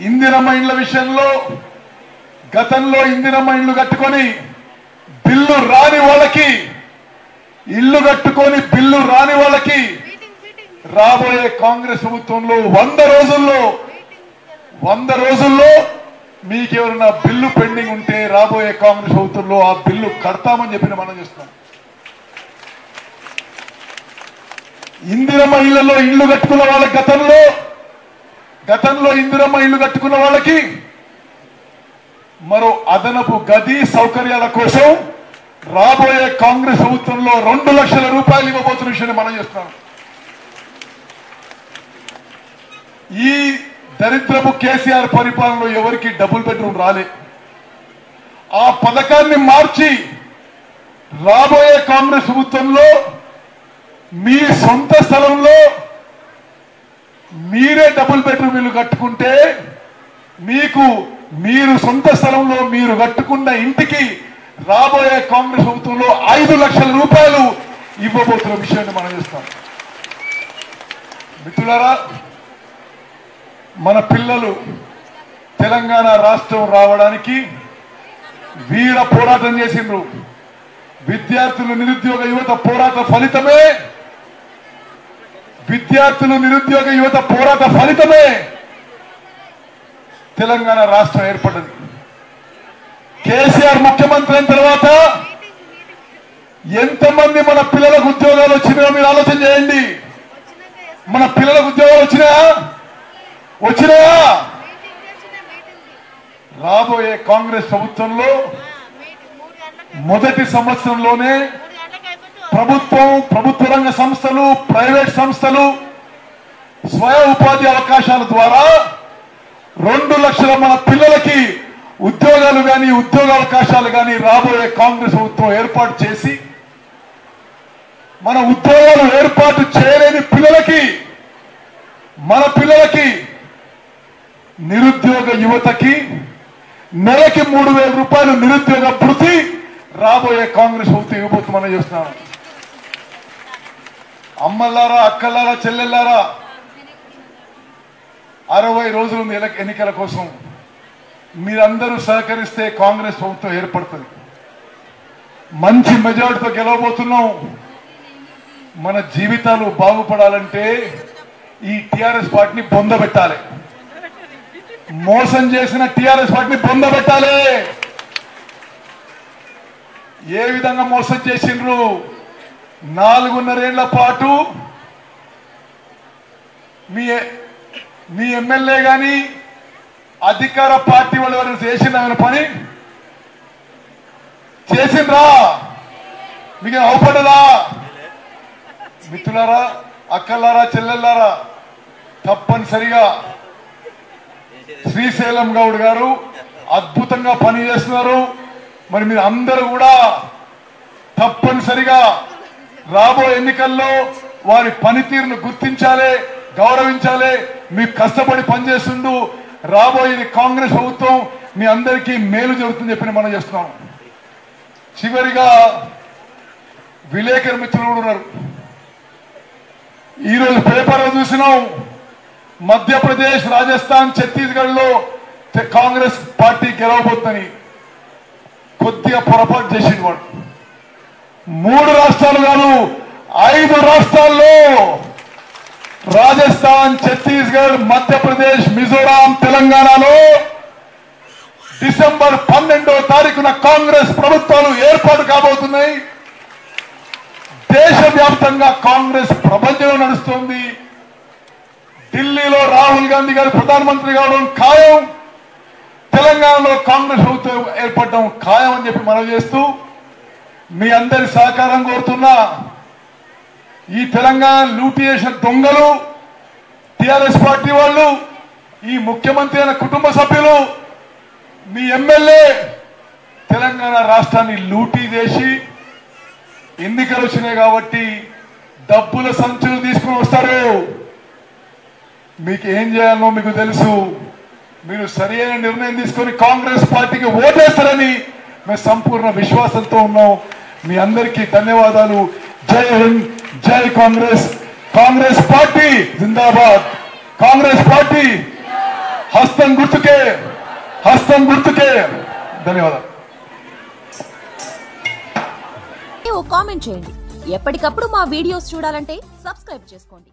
ఇందిరమ్మ ఇండ్ల విషయంలో గతంలో ఇందిరమ్మ ఇండ్లు కట్టుకొని బిల్లు రాని వాళ్ళకి ఇల్లు కట్టుకొని బిల్లు రాని వాళ్ళకి రాబోయే కాంగ్రెస్ ప్రభుత్వంలో వంద రోజుల్లో వంద రోజుల్లో మీకెవరైనా బిల్లు పెండింగ్ ఉంటే రాబోయే కాంగ్రెస్ ప్రభుత్వంలో ఆ బిల్లు కడతామని చెప్పి మనం చేస్తున్నాం ఇందిరమ్మ ఇళ్ళలో ఇల్లు కట్టుకున్న వాళ్ళ గతంలో గతంలో ఇందిరమ్మ ఇల్లు కట్టుకున్న వాళ్ళకి మరో అదనపు గది సౌకర్యాల కోసం రాబోయే కాంగ్రెస్ ప్రభుత్వంలో రెండు లక్షల రూపాయలు ఇవ్వబోతున్న విషయాన్ని మనం చేస్తున్నాం. ఈ దరిద్రపు కేసీఆర్ పరిపాలనలో ఎవరికి డబుల్ బెడ్రూమ్ రాలే. ఆ పథకాన్ని మార్చి రాబోయే కాంగ్రెస్ ప్రభుత్వంలో మీ సొంత స్థలంలో మీరే డబుల్ బెడ్రూమ్ ఇల్లు కట్టుకుంటే మీకు మీరు సొంత స్థలంలో మీరు కట్టుకున్న ఇంటికి రాబోయే కాంగ్రెస్ ప్రభుత్వంలో ఐదు లక్షల రూపాయలు ఇవ్వబోతున్న విషయాన్ని మనం చేస్తాం. మిత్రులారా మన పిల్లలు తెలంగాణ రాష్ట్రం రావడానికి వీర పోరాటం చేసిండ్రు. విద్యార్థులు నిరుద్యోగ యువత పోరాట ఫలితమే విద్యార్థులు నిరుద్యోగ యువత పోరాట ఫలితమే. తెలంగాణ రాష్ట్రం ఏర్పడింది. కేసీఆర్ ముఖ్యమంత్రి అయిన తర్వాత ఎంతమంది మన పిల్లలకు ఉద్యోగాలు వచ్చినాయో మీరు ఆలోచన చేయండి. మన పిల్లలకు ఉద్యోగాలు వచ్చినాయా? వచ్చినాయా? రాబోయే కాంగ్రెస్ ప్రభుత్వంలో మొదటి సంవత్సరంలోనే ప్రభుత్వం ప్రభుత్వ రంగ సంస్థలు ప్రైవేట్ సంస్థలు స్వయం ఉపాధి అవకాశాల ద్వారా రెండు లక్షల మన పిల్లలకి ఉద్యోగాలు కానీ ఉద్యోగ అవకాశాలు కానీ రాబోయే కాంగ్రెస్ ప్రభుత్వం ఏర్పాటు చేసి మన ఉద్యోగాలు ఏర్పాటు చేయలేని పిల్లలకి మన పిల్లలకి నిరుద్యోగ యువతకి నెలకి మూడు వేల రూపాయలు నిరుద్యోగ భృతి రాబోయే కాంగ్రెస్ ప్రభుత్వం ఇవ్వబోతుందని చేస్తున్నాను అమ్మలారా అక్కలారా చెల్లెల్లారా? అరవై రోజులు ఎన్నికల కోసం మీరందరూ సహకరిస్తే కాంగ్రెస్ ప్రభుత్వం ఏర్పడుతుంది. మంచి మెజార్టీతో గెలవబోతున్నాం. మన జీవితాలు బాగుపడాలంటే ఈ టిఆర్ఎస్ పార్టీని పొందబెట్టాలి మోసం చేసిన టిఆర్ఎస్ పార్టీని పొందబెట్టాలి ఏ విధంగా మోసం చేసిండ్రు? నాలుగున్నరేళ్ళ పాటు మీ మీ ఎమ్మెల్యే గాని అధికార పార్టీ వాళ్ళు ఎవరైనా చేసిండ్రు పని? చేసిండ్రా? మీకు అవపడదా? మిత్రులారా అక్కలారా చెల్లెల్లారా తప్పనిసరిగా శ్రీశైలం గౌడ్ గారు అద్భుతంగా పని చేస్తున్నారు మరి మీరు అందరూ కూడా తప్పనిసరిగా రాబో ఎన్నికల్లో వారి పనితీరును గుర్తించాలి గౌరవించాలి. మీకు కష్టపడి పనిచేస్తుండు. రాబోయేది కాంగ్రెస్ ప్రభుత్వం. మీ అందరికీ మేలు జరుగుతుందని చెప్పి మనం చేస్తున్నాం. చివరిగా విలేకరు మిత్రులు కూడా ఉన్నారు. ఈరోజు పేపర్లో చూసినాం. మధ్యప్రదేశ్ రాజస్థాన్ ఛత్తీస్గఢ్లో కాంగ్రెస్ పార్టీ గెలవబోతుందని కొద్దిగా పొరపాటు చేసిండు వాడు. మూడు రాష్ట్రాలు కాదు ఐదు రాష్ట్రాల్లో. రాజస్థాన్ ఛత్తీస్గఢ్ మధ్యప్రదేశ్ మిజోరాం తెలంగాణలో డిసెంబర్ పన్నెండో తారీఖున కాంగ్రెస్ ప్రభుత్వాలు ఏర్పాటు కాబోతున్నాయి. దేశవ్యాప్తంగా కాంగ్రెస్ ప్రపంచం నడుస్తోంది. ఢిల్లీలో రాహుల్ గాంధీ గారు ప్రధానమంత్రి కావడం ఖాయం. తెలంగాణలో కాంగ్రెస్ ప్రభుత్వం ఏర్పడడం ఖాయం అని చెప్పి మనం చేస్తూ మీ అందరి సహకారం కోరుతున్నా. ఈ తెలంగాణ లూటియేషన్ చేసిన దొంగలు టిఆర్ఎస్ పార్టీ వాళ్ళు ఈ ముఖ్యమంత్రి అయిన కుటుంబ సభ్యులు మీ ఎమ్మెల్యే తెలంగాణ రాష్ట్రాన్ని లూటీ చేసి ఎన్నికలు వచ్చినాయి కాబట్టి డబ్బుల సంచులు తీసుకుని వస్తారు. మీకు ఏం చేయాలో మీకు తెలుసు. మీరు సరైన నిర్ణయం తీసుకొని కాంగ్రెస్ పార్టీకి ఓటేస్తారని మేము సంపూర్ణ విశ్వాసంతో ఉన్నాం. మీ అందరికీ ధన్యవాదాలు. జై హింద్ జై కాంగ్రెస్. కాంగ్రెస్ పార్టీ జిందాబాద్. కాంగ్రెస్ పార్టీ హస్తం గుర్తుకే హస్తం గుర్తుకే. ధన్యవాదాలు. కామెంట్ చేయండి. ఎప్పటికప్పుడు మా వీడియోస్ చూడాలంటే సబ్స్క్రైబ్ చేసుకోండి.